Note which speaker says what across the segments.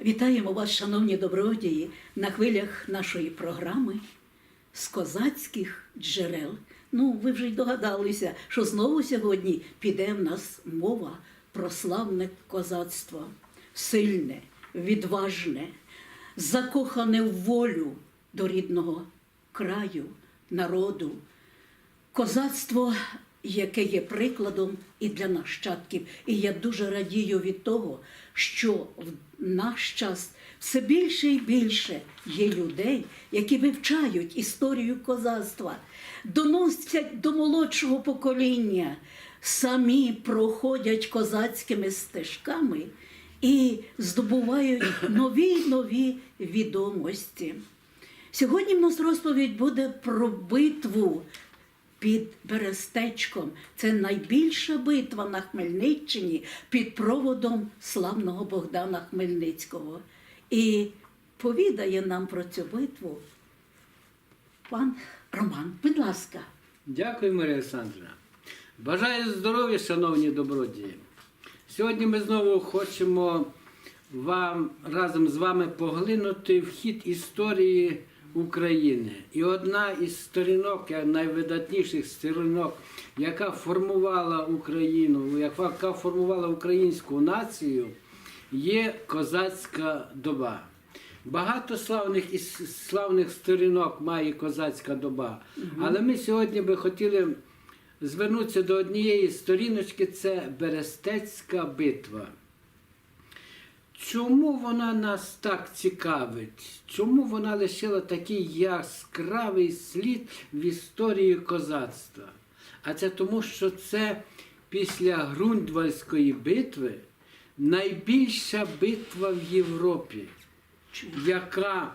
Speaker 1: Вітаємо вас, шановні добродії, на хвилях нашої програми з козацьких джерел. Ну, ви вже й догадалися, що знову сьогодні піде в нас мова про славне козацтво, сильне, відважне, закохане в волю до рідного краю, народу, Козацтво, яке є прикладом і для нащадків. І я дуже радію від того, що в наш час все більше і більше є людей, які вивчають історію козацтва, доносять до молодшого покоління, самі проходять козацькими стежками і здобувають нові нові відомості. Сьогодні в нас розповідь буде про битву під Берестечком. Це найбільша битва на Хмельниччині під проводом славного Богдана Хмельницького. І повідає нам про цю битву пан Роман. Будь ласка.
Speaker 2: Дякую, Марія Олександрівна. Бажаю здоров'я, шановні добродії. Сьогодні ми знову хочемо вам разом з вами поглинути в хід історії України. І одна із сторінок, найвидатніших сторінок, яка формувала Україну, яка формувала українську націю, є козацька доба. Багато славних і славних сторінок має козацька доба. Але ми сьогодні би хотіли звернутися до однієї сторіночки це Берестецька битва. Чому вона нас так цікавить? Чому вона лишила такий яскравий слід в історії козацтва? А це тому, що це після Грундвальської битви найбільша битва в Європі, яка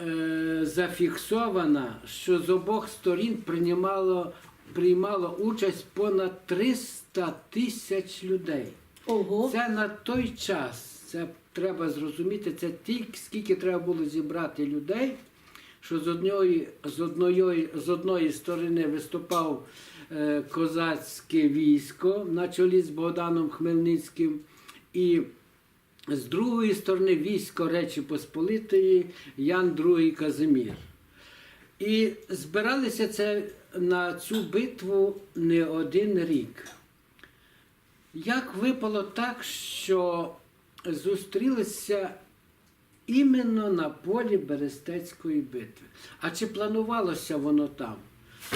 Speaker 2: е, зафіксована, що з обох сторін приймало, приймало участь понад 300 тисяч людей.
Speaker 1: Ого,
Speaker 2: Це на той час, це треба зрозуміти, це тільки скільки треба було зібрати людей, що з одної, з одної, з одної сторони виступав е, козацьке військо на чолі з Богданом Хмельницьким, і з другої сторони військо Речі Посполитої Ян II Казимір. І збиралися це на цю битву не один рік. Як випало так, що зустрілися іменно на полі Берестецької битви? А чи планувалося воно там?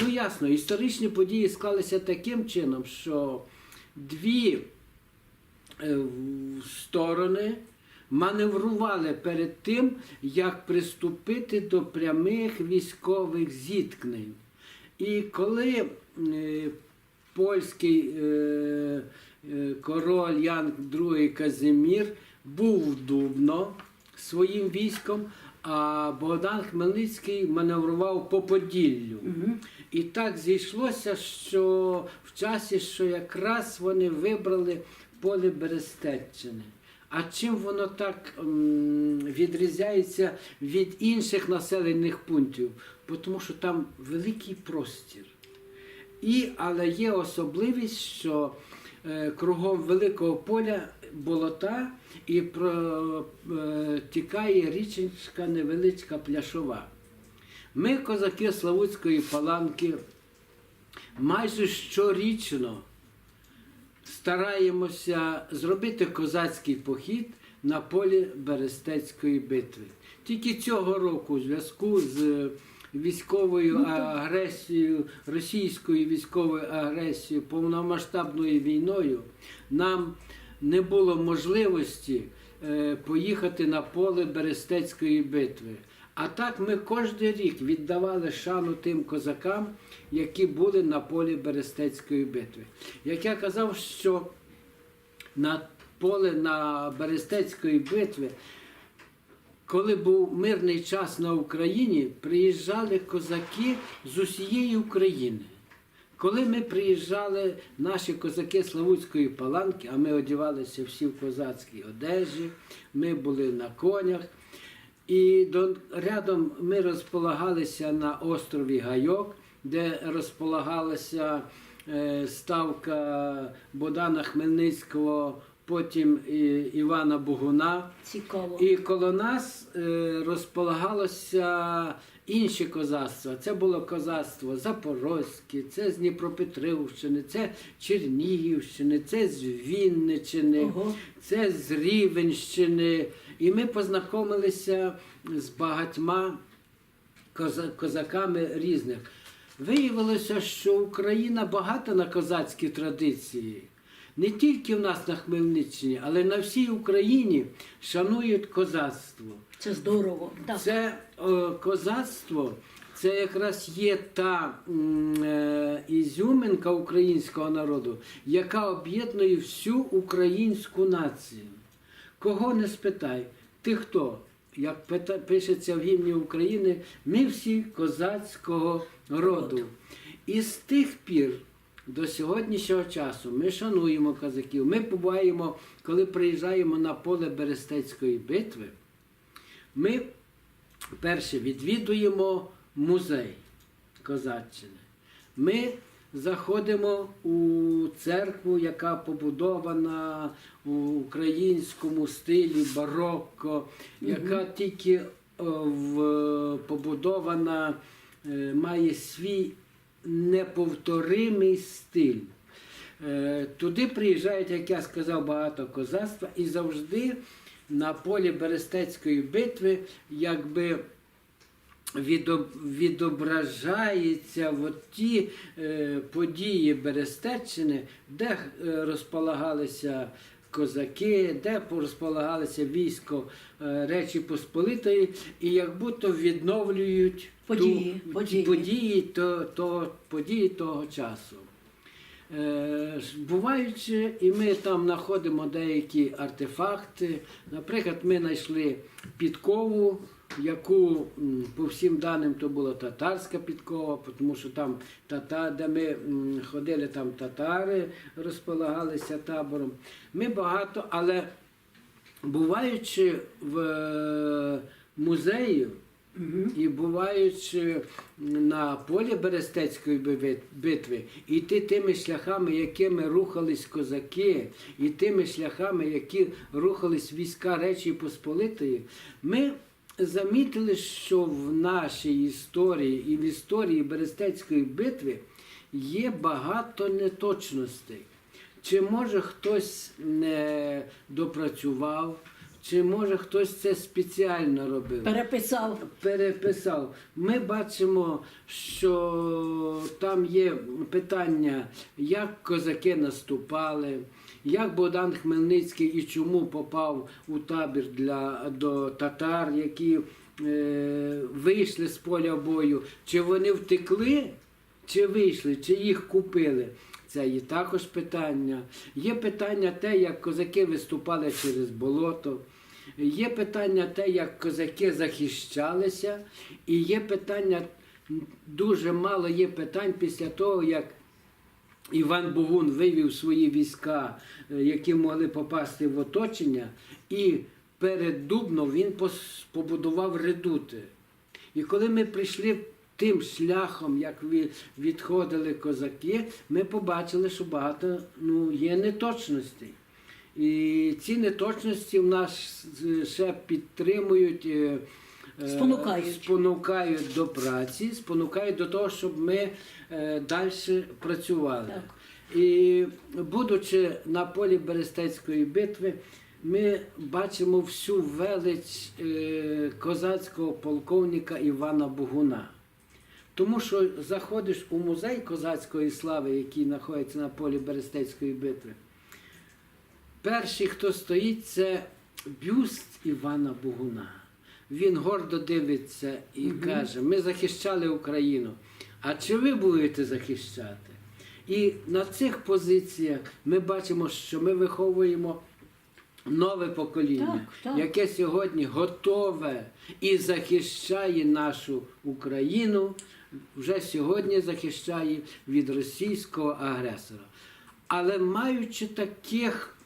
Speaker 2: Ну ясно, історичні події склалися таким чином, що дві е, сторони маневрували перед тим, як приступити до прямих військових зіткнень. І коли е, польський е, е, король Ян II Казимір був в Дубно своїм військом, а Богдан Хмельницький маневрував по Поділлю. І так зійшлося, що в часі, що якраз вони вибрали поле Берестеччини. А чим воно так відрізняється від інших населених пунктів? Тому що там великий простір. І, але є особливість, що е, кругом великого поля болота і протікає річечка невеличка пляшова. Ми, козаки Славутської паланки, майже щорічно стараємося зробити козацький похід на полі Берестецької битви. Тільки цього року, у зв'язку з військовою агресією, російською військовою агресією, повномасштабною війною, нам не було можливості е, поїхати на поле Берестецької битви. А так ми кожен рік віддавали шану тим козакам, які були на полі Берестецької битви. Як я казав, що на поле на Берестецької битви, коли був мирний час на Україні, приїжджали козаки з усієї України. Коли ми приїжджали, наші козаки Славутської паланки, а ми одягалися всі в козацькій одежі, ми були на конях. І до, рядом ми розполагалися на острові Гайок, де розполагалася е, ставка Богдана Хмельницького потім Івана Богуна.
Speaker 1: Цікаво.
Speaker 2: І коло нас е, розполагалося інше козацтво. Це було козацтво Запорозьке, це з Дніпропетровщини, це Чернігівщини, це з Вінниччини,
Speaker 1: Ого.
Speaker 2: це з Рівенщини. І ми познайомилися з багатьма козаками різних. Виявилося, що Україна багата на козацькі традиції. Не тільки в нас на Хмельниччині, але на всій Україні шанують козацтво.
Speaker 1: Це здорово. Так.
Speaker 2: Це е, козацтво, це якраз є та е, ізюминка українського народу, яка об'єднує всю українську націю. Кого не спитай, ти хто? Як пишеться в гімні України, ми всі козацького роду. І з тих пір до сьогоднішнього часу ми шануємо козаків. Ми буваємо, коли приїжджаємо на поле Берестецької битви. Ми перше відвідуємо музей Козаччини. Ми заходимо у церкву, яка побудована у українському стилі барокко, яка тільки е, в, побудована, е, має свій неповторимий стиль. Е, Туди приїжджають, як я сказав, багато козацтва, і завжди на полі Берестецької битви якби відоб- відображається ті е, події Берестеччини, де е, розполагалися козаки, де розполагалося військо е, Речі Посполитої, і як будто відновлюють
Speaker 1: Події,
Speaker 2: ту,
Speaker 1: події.
Speaker 2: події, то, то, події того часу. Е, Буваючи, і ми там знаходимо деякі артефакти. Наприклад, ми знайшли підкову, яку по всім даним то була татарська підкова, тому що там тата, де ми ходили, там татари розполагалися табором. Ми багато, але буваючи в е, музеї, і буваючи на полі Берестецької битви, іти тими шляхами, якими рухались козаки, і тими шляхами, які рухались війська Речі Посполитої, ми замітили, що в нашій історії і в історії Берестецької битви є багато неточностей. Чи може хтось не допрацював, чи може хтось це спеціально робив?
Speaker 1: Переписав.
Speaker 2: переписав. Ми бачимо, що там є питання, як козаки наступали, як Богдан Хмельницький і чому попав у табір для, до татар, які е, вийшли з поля бою, чи вони втекли, чи вийшли, чи їх купили. Це є також питання. Є питання те, як козаки виступали через болото. Є питання те, як козаки захищалися, і є питання, дуже мало є питань після того, як Іван Богун вивів свої війська, е, які могли попасти в оточення, і перед Дубном він побудував редути. І коли ми прийшли тим шляхом, як відходили козаки, ми побачили, що багато ну, є неточностей. І ці неточності в нас ще підтримують. е, е,
Speaker 1: Спонукають.
Speaker 2: спонукають до праці, спонукають до того, щоб ми е, далі працювали.
Speaker 1: Так.
Speaker 2: І будучи на полі Берестецької битви, ми бачимо всю велич козацького полковника Івана Богуна. Тому що заходиш у музей козацької слави, який знаходиться на полі Берестецької битви. Перший, хто стоїть, це бюст Івана Богуна. Він гордо дивиться і каже: ми захищали Україну. А чи ви будете захищати? І на цих позиціях ми бачимо, що ми виховуємо нове покоління,
Speaker 1: Так, так.
Speaker 2: яке сьогодні готове і захищає нашу Україну, вже сьогодні захищає від російського агресора. Але маючи таких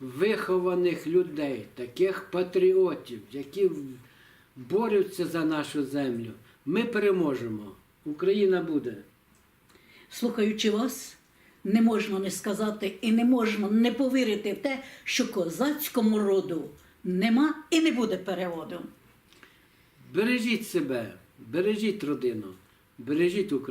Speaker 2: вихованих людей, таких патріотів, які борються за нашу землю, ми переможемо. Україна буде.
Speaker 1: Слухаючи вас, не можна не сказати і не можна не повірити в те, що козацькому роду нема і не буде переводу.
Speaker 2: Бережіть себе, бережіть родину, бережіть Україну.